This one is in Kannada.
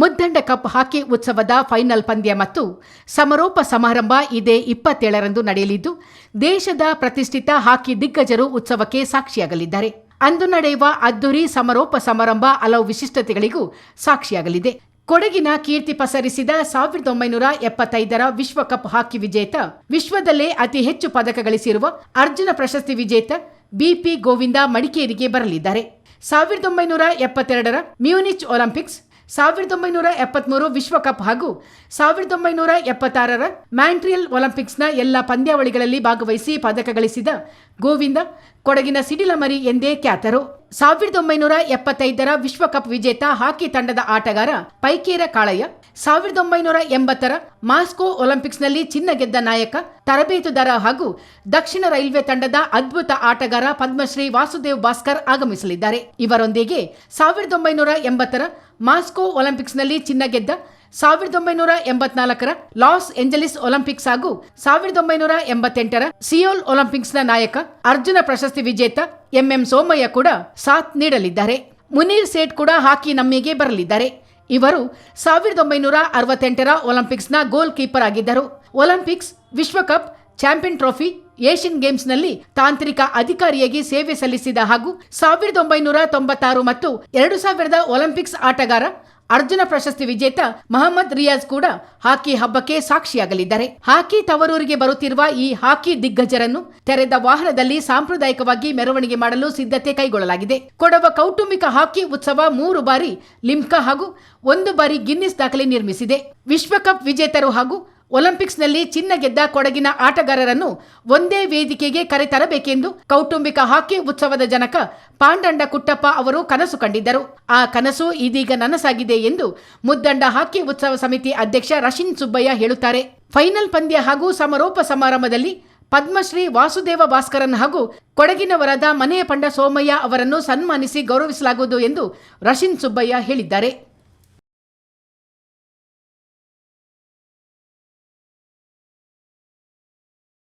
ಮುದ್ದಂಡ ಕಪ್ ಹಾಕಿ ಉತ್ಸವದ ಫೈನಲ್ ಪಂದ್ಯ ಮತ್ತು ಸಮಾರೋಪ ಸಮಾರಂಭ ಇದೇ ಇಪ್ಪತ್ತೇಳರಂದು ನಡೆಯಲಿದ್ದು, ದೇಶದ ಪ್ರತಿಷ್ಠಿತ ಹಾಕಿ ದಿಗ್ಗಜರು ಉತ್ಸವಕ್ಕೆ ಸಾಕ್ಷಿಯಾಗಲಿದ್ದಾರೆ. ಅಂದು ನಡೆಯುವ ಅದ್ದೂರಿ ಸಮಾರೋಪ ಸಮಾರಂಭ ಹಲವು ವಿಶಿಷ್ಟತೆಗಳಿಗೂ ಸಾಕ್ಷಿಯಾಗಲಿದೆ. ಕೊಡಗಿನ ಕೀರ್ತಿ ಪಸರಿಸಿದ ಸಾವಿರದ ಒಂಬೈನೂರ ಎಪ್ಪತ್ತೈದರ ವಿಶ್ವಕಪ್ ಹಾಕಿ ವಿಜೇತ, ವಿಶ್ವದಲ್ಲೇ ಅತಿ ಹೆಚ್ಚು ಪದಕ ಗಳಿಸಿರುವ ಅರ್ಜುನ ಪ್ರಶಸ್ತಿ ವಿಜೇತ ಬಿಪಿ ಗೋವಿಂದ ಮಡಿಕೇರಿಗೆ ಬರಲಿದ್ದಾರೆ. ಸಾವಿರದ ಒಂಬೈನೂರ ಎಪ್ಪತ್ತೆರಡರ ಮ್ಯೂನಿಚ್ ಒಲಿಂಪಿಕ್ಸ್ ಸಾವಿರದ ಒಂಬೈನೂರ ಎಪ್ಪತ್ತ್ಮೂರು ವಿಶ್ವಕಪ್ ಹಾಗೂ ಸಾವಿರದ ಒಂಬೈನೂರ ಎಪ್ಪತ್ತಾರರ ಮ್ಯಾಂಟ್ರಿಯಲ್ ಒಲಿಂಪಿಕ್ಸ್ನ ಎಲ್ಲ ಪಂದ್ಯಾವಳಿಗಳಲ್ಲಿ ಭಾಗವಹಿಸಿ ಪದಕ ಗಳಿಸಿದ ಗೋವಿಂದ ಕೊಡಗಿನ ಸಿಡಿಲಮರಿ ಎಂದೇ ಖ್ಯಾತರು. ಸಾವಿರದ ಒಂಬೈನೂರ ಎಪ್ಪತ್ತೈದರ ವಿಶ್ವಕಪ್ ವಿಜೇತ ಹಾಕಿ ತಂಡದ ಆಟಗಾರ ಪೈಕೇರ ಕಾಳಯ್ಯ, ಸಾವಿರದ ಒಂಬೈನೂರ ಎಂಬತ್ತರ ಮಾಸ್ಕೋ ಒಲಿಂಪಿಕ್ಸ್ನಲ್ಲಿ ಚಿನ್ನ ಗೆದ್ದ ನಾಯಕ ತರಬೇತುದಾರ ಹಾಗೂ ದಕ್ಷಿಣ ರೈಲ್ವೆ ತಂಡದ ಅದ್ಭುತ ಆಟಗಾರ ಪದ್ಮಶ್ರೀ ವಾಸುದೇವ್ ಭಾಸ್ಕರ್ ಆಗಮಿಸಲಿದ್ದಾರೆ. ಇವರೊಂದಿಗೆ ಸಾವಿರದ ಒಂಬೈನೂರ ಎಂಬತ್ತರ ಮಾಸ್ಕೋ ಒಲಿಂಪಿಕ್ಸ್ನಲ್ಲಿ ಚಿನ್ನ ಗೆದ್ದ ಸಾವಿರದ ಒಂಬೈನೂರ ಎಂಬತ್ನಾಲ್ಕರ ಲಾಸ್ ಏಂಜಲಿಸ್ ಒಲಿಂಪಿಕ್ಸ್ ಹಾಗೂ ಸಾವಿರದ ಒಂಬೈನೂರ ಎಂಬತ್ತೆಂಟರ ಸಿಯೋಲ್ ಒಲಿಂಪಿಕ್ಸ್ನ ನಾಯಕ ಅರ್ಜುನ ಪ್ರಶಸ್ತಿ ವಿಜೇತ ಎಂಎಂ ಸೋಮಯ್ಯ ಕೂಡ ಸಾಥ್ ನೀಡಲಿದ್ದಾರೆ. ಮುನೀರ್ ಸೇಠ್ ಕೂಡ ಹಾಕಿ ನಮ್ಮಿಗೆ ಬರಲಿದ್ದಾರೆ. ಇವರು ಸಾವಿರದ ಒಂಬೈನೂರ ಅರವತ್ತೆಂಟರ ಒಲಿಂಪಿಕ್ಸ್ನ ಗೋಲ್ ಕೀಪರ್ ಆಗಿದ್ದರು. ಒಲಿಂಪಿಕ್ಸ್, ವಿಶ್ವಕಪ್, ಚಾಂಪಿಯನ್ ಟ್ರೋಫಿ, ಏಷ್ಯನ್ ಗೇಮ್ಸ್ನಲ್ಲಿ ತಾಂತ್ರಿಕ ಅಧಿಕಾರಿಯಾಗಿ ಸೇವೆ ಸಲ್ಲಿಸಿದ ಹಾಗೂ ಸಾವಿರದ ಒಂಬೈನೂರ ತೊಂಬತ್ತಾರು ಮತ್ತು ಎರಡು ಸಾವಿರದ ಒಲಿಂಪಿಕ್ಸ್ ಆಟಗಾರ ಅರ್ಜುನ ಪ್ರಶಸ್ತಿ ವಿಜೇತ ಮಹಮ್ಮದ್ ರಿಯಾಜ್ ಕೂಡ ಹಾಕಿ ಹಬ್ಬಕ್ಕೆ ಸಾಕ್ಷಿಯಾಗಲಿದ್ದಾರೆ. ಹಾಕಿ ತವರೂರಿಗೆ ಬರುತ್ತಿರುವ ಈ ಹಾಕಿ ದಿಗ್ಗಜರನ್ನು ತೆರೆದ ವಾಹನದಲ್ಲಿ ಸಾಂಪ್ರದಾಯಿಕವಾಗಿ ಮೆರವಣಿಗೆ ಮಾಡಲು ಸಿದ್ಧತೆ ಕೈಗೊಳ್ಳಲಾಗಿದೆ. ಕೊಡವ ಕೌಟುಂಬಿಕ ಹಾಕಿ ಉತ್ಸವ ಮೂರು ಬಾರಿ ಲಿಮ್ಕಾ ಹಾಗೂ ಒಂದು ಬಾರಿ ಗಿನ್ನಿಸ್ ದಾಖಲೆ ನಿರ್ಮಿಸಿದೆ. ವಿಶ್ವಕಪ್ ವಿಜೇತರು ಹಾಗೂ ಒಲಿಂಪಿಕ್ಸ್ನಲ್ಲಿ ಚಿನ್ನ ಗೆದ್ದ ಕೊಡಗಿನ ಆಟಗಾರರನ್ನು ಒಂದೇ ವೇದಿಕೆಗೆ ಕರೆತರಬೇಕೆಂದು ಕೌಟುಂಬಿಕ ಹಾಕಿ ಉತ್ಸವದ ಜನಕ ಪಾಂಡಂಡ ಕುಟ್ಟಪ್ಪ ಅವರು ಕನಸು ಕಂಡಿದ್ದರು. ಆ ಕನಸು ಇದೀಗ ನನಸಾಗಿದೆ ಎಂದು ಮುದ್ದಂಡ ಹಾಕಿ ಉತ್ಸವ ಸಮಿತಿ ಅಧ್ಯಕ್ಷ ರಶಿನ್ ಸುಬ್ಬಯ್ಯ ಹೇಳುತ್ತಾರೆ. ಫೈನಲ್ ಪಂದ್ಯ ಹಾಗೂ ಸಮಾರೋಪ ಸಮಾರಂಭದಲ್ಲಿ ಪದ್ಮಶ್ರೀ ವಾಸುದೇವ ಭಾಸ್ಕರನ್ ಹಾಗೂ ಕೊಡಗಿನವರಾದ ಮನೆಯ ಪಂಡ ಸೋಮಯ್ಯ ಅವರನ್ನು ಸನ್ಮಾನಿಸಿ ಗೌರವಿಸಲಾಗುವುದು ಎಂದು ರಶಿನ್ ಸುಬ್ಬಯ್ಯ ಹೇಳಿದ್ದಾರೆ.